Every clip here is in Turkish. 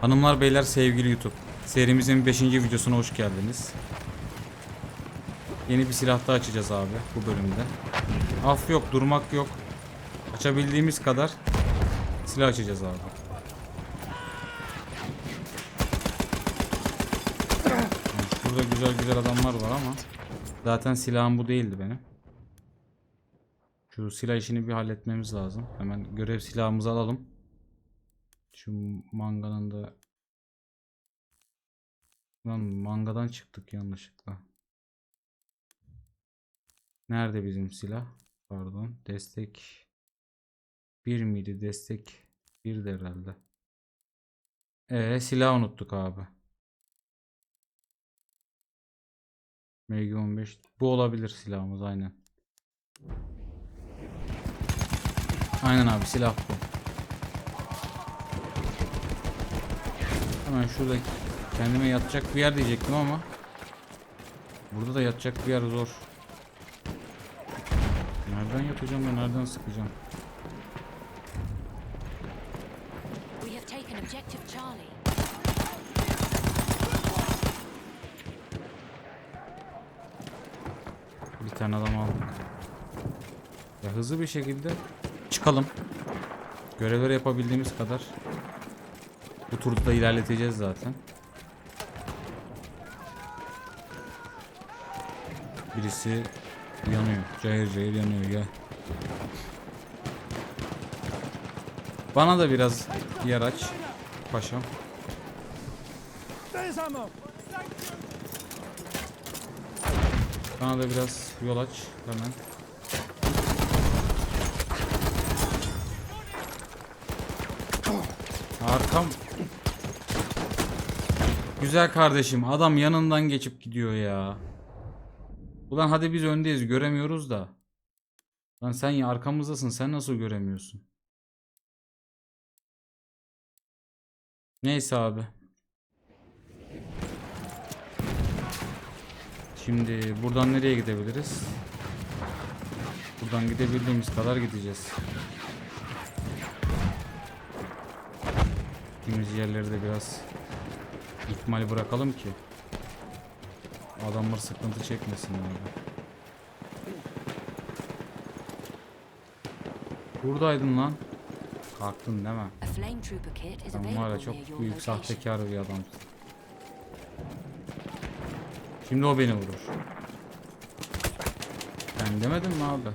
Hanımlar beyler sevgili YouTube. Serimizin 5. videosuna hoş geldiniz. Yeni bir silah daha açacağız abi bu bölümde. Af yok, durmak yok. Açabildiğimiz kadar silah açacağız abi. Yani Şurada güzel güzel adamlar var ama zaten silahım bu değildi benim. Şu silah işini bir halletmemiz lazım. Hemen görev silahımızı alalım. Şu manganın da Lan mangadan çıktık yanlışlıkla. Nerede bizim silah? Pardon. Destek 1 miydi? Destek 1 de herhalde. Ee silah unuttuk abi. MG15 bu olabilir silahımız aynen. Aynen abi silah bu. Hemen şurada kendime yatacak bir yer diyecektim ama burada da yatacak bir yer zor. Nereden yatacağım ve nereden sıkacağım? Bir tane adam aldık. Ya hızlı bir şekilde çıkalım. Görevleri yapabildiğimiz kadar. Bu turda da ilerleteceğiz zaten. Birisi yanıyor. Cayır cayır yanıyor ya. Bana da biraz yer aç. Paşam. Bana da biraz yol aç hemen. Arkam. Güzel kardeşim adam yanından geçip gidiyor ya. Ulan hadi biz öndeyiz göremiyoruz da. Lan sen ya arkamızdasın sen nasıl göremiyorsun? Neyse abi. Şimdi buradan nereye gidebiliriz? Buradan gidebildiğimiz kadar gideceğiz. Gittiğimiz yerleri de biraz ihtimal bırakalım ki adamlar sıkıntı çekmesin abi. Buradaydın lan. Kalktın değil mi? Sen var ya çok büyük sahtekar bir adamsın. Şimdi o beni vurur. Ben demedim mi abi?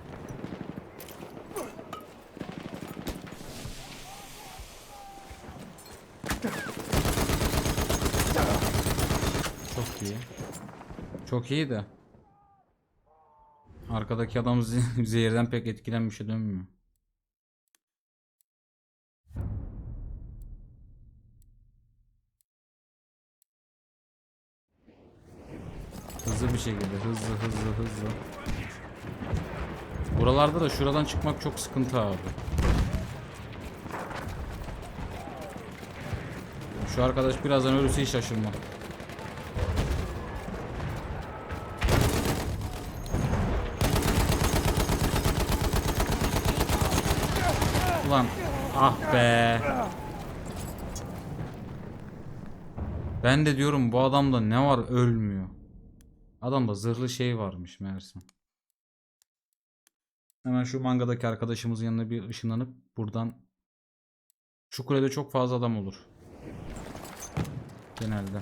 Çok iyi. Çok iyi de. Arkadaki adam ze- zehirden pek etkilenmiş dönmüyor. Hızlı bir şekilde hızlı hızlı hızlı. Buralarda da şuradan çıkmak çok sıkıntı abi. Şu arkadaş birazdan ölürse hiç şaşırma. Ulan ah be. Ben de diyorum bu adamda ne var ölmüyor. Adamda zırhlı şey varmış meğerse. Hemen şu mangadaki arkadaşımızın yanına bir ışınlanıp buradan şu kulede çok fazla adam olur. Genelde.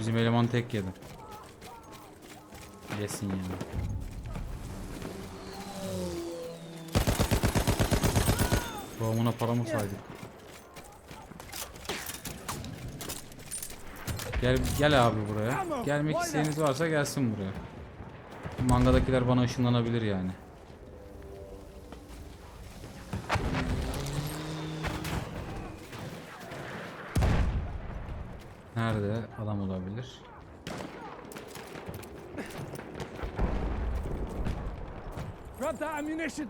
Bizim eleman tek yedi. Yesin yani. Doğumuna para mı saydık? Gel gel abi buraya. Gelmek isteğiniz varsa gelsin buraya. Mangadakiler bana ışınlanabilir yani. Nerede adam olabilir? Grab that ammunition.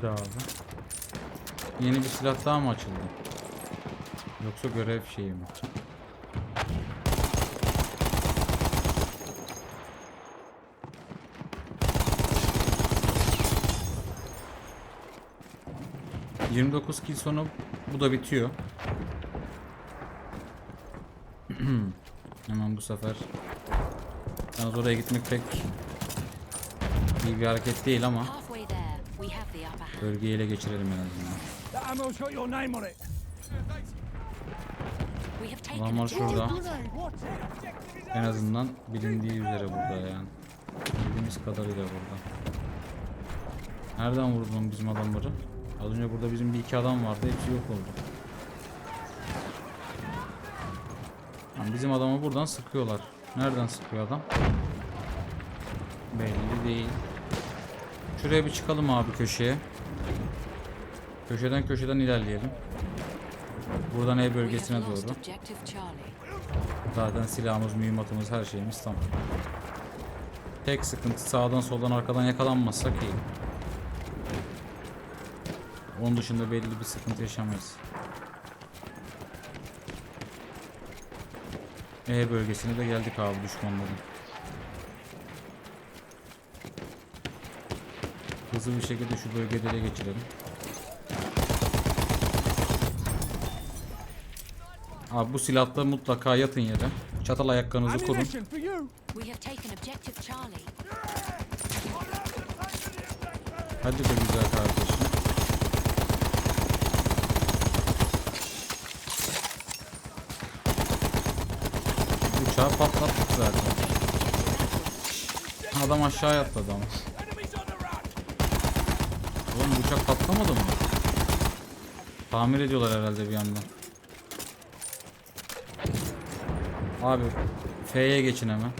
Hadi abi. Yeni bir silah daha mı açıldı? Yoksa görev şeyi mi? ...29 kill sonu bu da bitiyor. Hemen bu sefer... Yalnız oraya gitmek pek... ...iyi bir hareket değil ama... Bölgeyi ele geçirelim en azından. Adamlar şurada. En azından bilindiği üzere burada yani. Bildiğimiz kadarıyla burada. Nereden vurdu lan bizim adamları? Az önce burada bizim bir iki adam vardı. Hepsi yok oldu. Bizim adamı buradan sıkıyorlar. Nereden sıkıyor adam? Belli değil. Şuraya bir çıkalım abi köşeye. Köşeden köşeden ilerleyelim. Buradan E bölgesine doğru. Zaten silahımız, mühimmatımız, her şeyimiz tam. Tek sıkıntı sağdan soldan arkadan yakalanmazsak iyi. Onun dışında belli bir sıkıntı yaşamayız. E bölgesine de geldik abi düşmanların. Hızlı bir şekilde şu bölgeleri ele geçirelim. Abi bu silahla mutlaka yatın yere. Çatal ayaklarınızı korun. Hadi be güzel kardeşim. Uçağı patlattık zaten. Adam aşağıya atladı ama. Oğlum uçak patlamadı mı? Tamir ediyorlar herhalde bir yandan. Abi F'ye geçin hemen.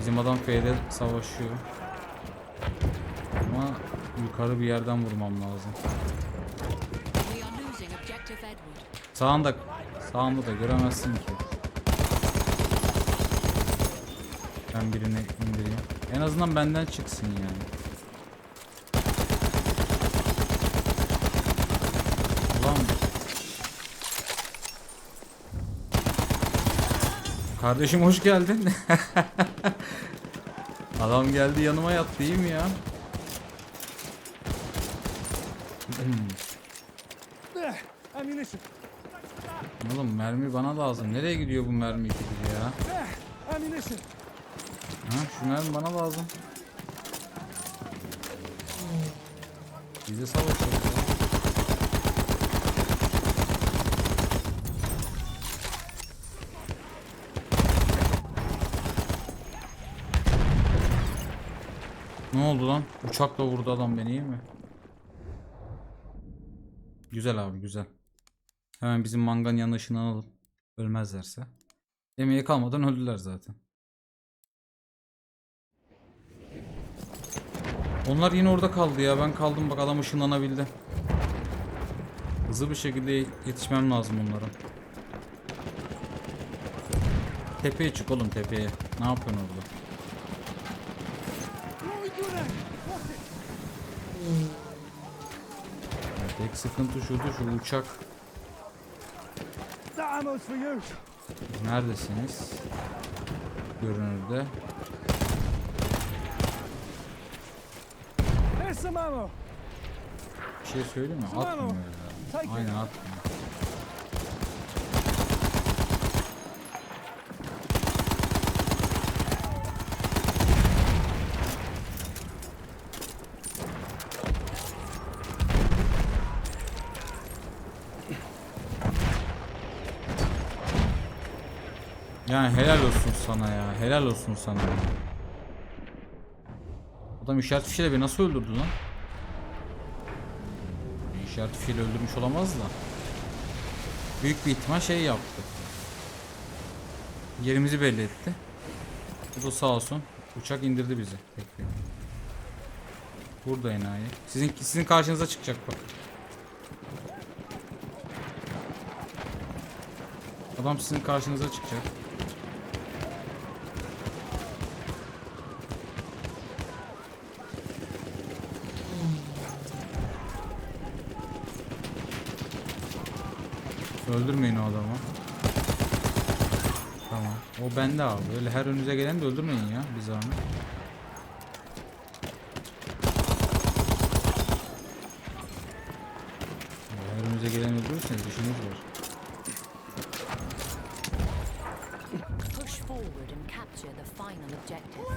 Bizim adam F'de savaşıyor. Ama yukarı bir yerden vurmam lazım. Sağında, sağında da göremezsin ki. Ben birini indireyim. En azından benden çıksın yani. Ulan. Kardeşim hoş geldin. Adam geldi yanıma yattı iyi mi ya? Oğlum mermi bana lazım. Nereye gidiyor bu mermi ikili ya? Ha, şu mermi bana lazım. Biz de savaşıyoruz ya. Ne oldu lan? Uçakla vurdu adam beni iyi mi? Güzel abi güzel. Hemen bizim manganın yanına ışınlanalım. Ölmezlerse. Emeğe kalmadan öldüler zaten. Onlar yine orada kaldı ya. Ben kaldım bak adam ışınlanabildi. Hızlı bir şekilde yetişmem lazım onlara. Tepeye çık oğlum tepeye. Ne yapıyorsun orada? Tek sıkıntı şuydu şu uçak. Neredesiniz? Görünürde. Ammo. Bir şey söyleyeyim mi? Atmıyor ya. Aynen atmıyor. Yani helal olsun sana ya. Helal olsun sana. ya. Adam işaret fişeyle beni nasıl öldürdü lan? İşaret fişeyle öldürmüş olamaz da. Büyük bir ihtimal şey yaptı. Yerimizi belli etti. Bu da sağ olsun. Uçak indirdi bizi. Bekle. Burada enayi. Sizin sizin karşınıza çıkacak bak. Adam sizin karşınıza çıkacak. Öldürmeyin o adamı. Tamam. O bende abi. Öyle her önünüze gelen de öldürmeyin ya. Bir zahmet. Her önünüze gelen öldürürseniz işiniz var.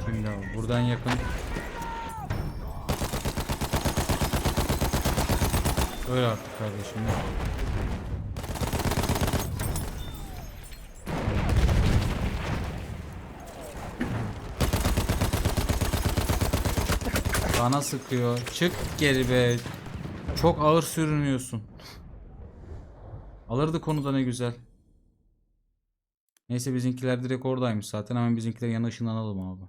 Şimdi abi buradan yakın. Öyle artık kardeşim. ya. Bana sıkıyor. Çık geri be. Çok ağır sürünüyorsun. Alırdı konuda ne güzel. Neyse bizimkiler direkt oradaymış zaten. Hemen bizimkilerin yanına ışınlanalım abi.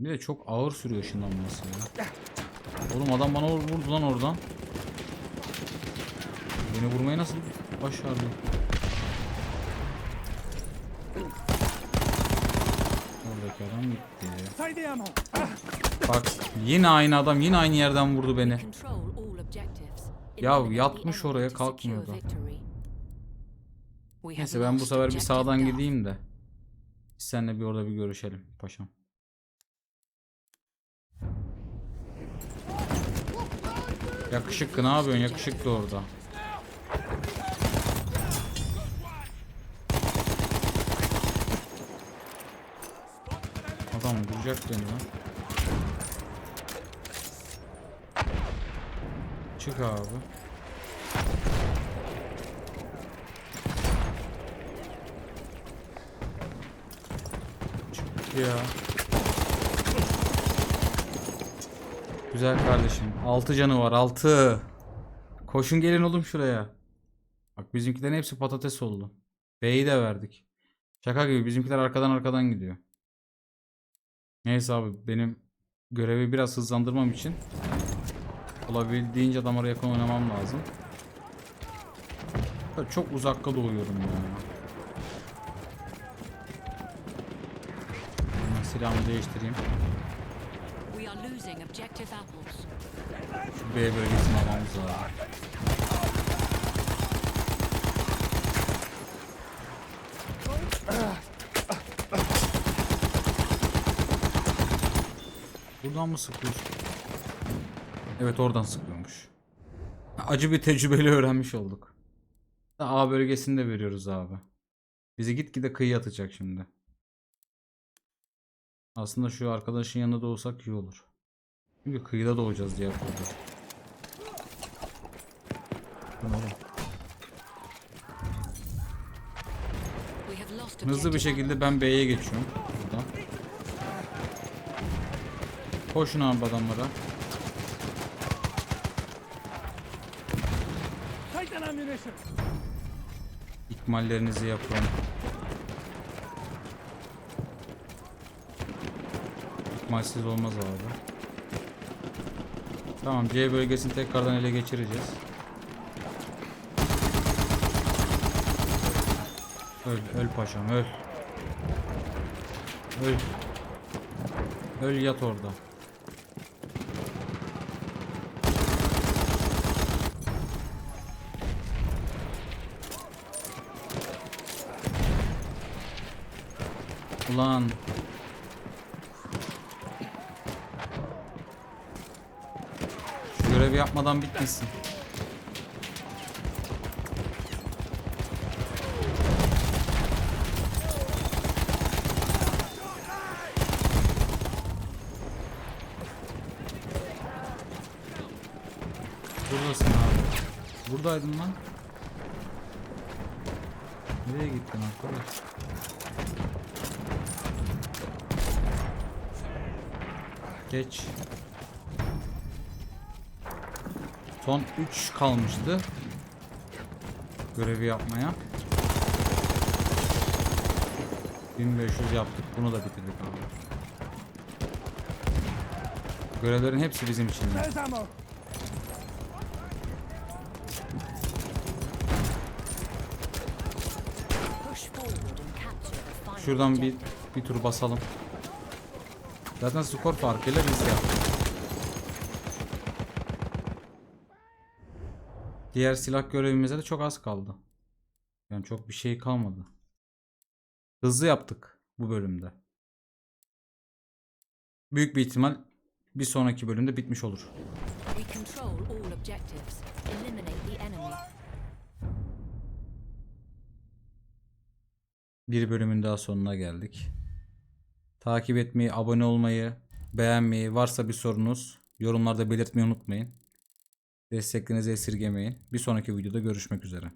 Bir de çok ağır sürüyor ışınlanması ya. Oğlum adam bana vur- vurdu lan oradan. Beni vurmayı nasıl başardı? Adam gitti. Bak yine aynı adam yine aynı yerden vurdu beni. Ya yatmış oraya, kalkmıyordu. Neyse ben bu sefer bir sağdan gideyim de. Biz seninle bir orada bir görüşelim paşam. Yakışıklı ne yapıyorsun yakışıklı orada. Adam vuracak beni lan. Çık abi. Çık ya. Güzel kardeşim. 6 canı var 6. Koşun gelin oğlum şuraya. Bak bizimkilerin hepsi patates oldu. B'yi de verdik. Şaka gibi bizimkiler arkadan arkadan gidiyor. Neyse abi benim görevi biraz hızlandırmam için olabildiğince adamlara yakın oynamam lazım. Böyle Çok uzakta doğuyorum ya. Hemen silahımı değiştireyim. Şu B bölgesini almamız lazım. Buradan mı sıkıyorsun? Evet oradan sıkıyormuş. Acı bir tecrübeyle öğrenmiş olduk. A bölgesini de veriyoruz abi. Bizi gitgide kıyıya atacak şimdi. Aslında şu arkadaşın yanında da olsak iyi olur. Çünkü kıyıda diye oğlum? We have lost Hızlı bir şekilde ben B'ye geçiyorum. Buradan. Koşun abi adamlara. İkmallerinizi yapın. İkmalsiz olmaz abi. Tamam C bölgesini tekrardan ele geçireceğiz. Öl, öl paşam öl. Öl. Öl yat orada. Ulan. Şu görevi yapmadan bitmesin. Buradasın abi. Buradaydın lan. Nereye gittin arkadaş? Geç. Son 3 kalmıştı. Görevi yapmaya. 1500 yaptık. Bunu da bitirdik abi. Görevlerin hepsi bizim için. Şuradan bir bir tur basalım. Zaten skor farkıyla biz yaptık. Diğer silah görevimize de çok az kaldı. Yani çok bir şey kalmadı. Hızlı yaptık bu bölümde. Büyük bir ihtimal bir sonraki bölümde bitmiş olur. Bir bölümün daha sonuna geldik. Takip etmeyi, abone olmayı, beğenmeyi, varsa bir sorunuz yorumlarda belirtmeyi unutmayın. Desteklerinizi esirgemeyin. Bir sonraki videoda görüşmek üzere.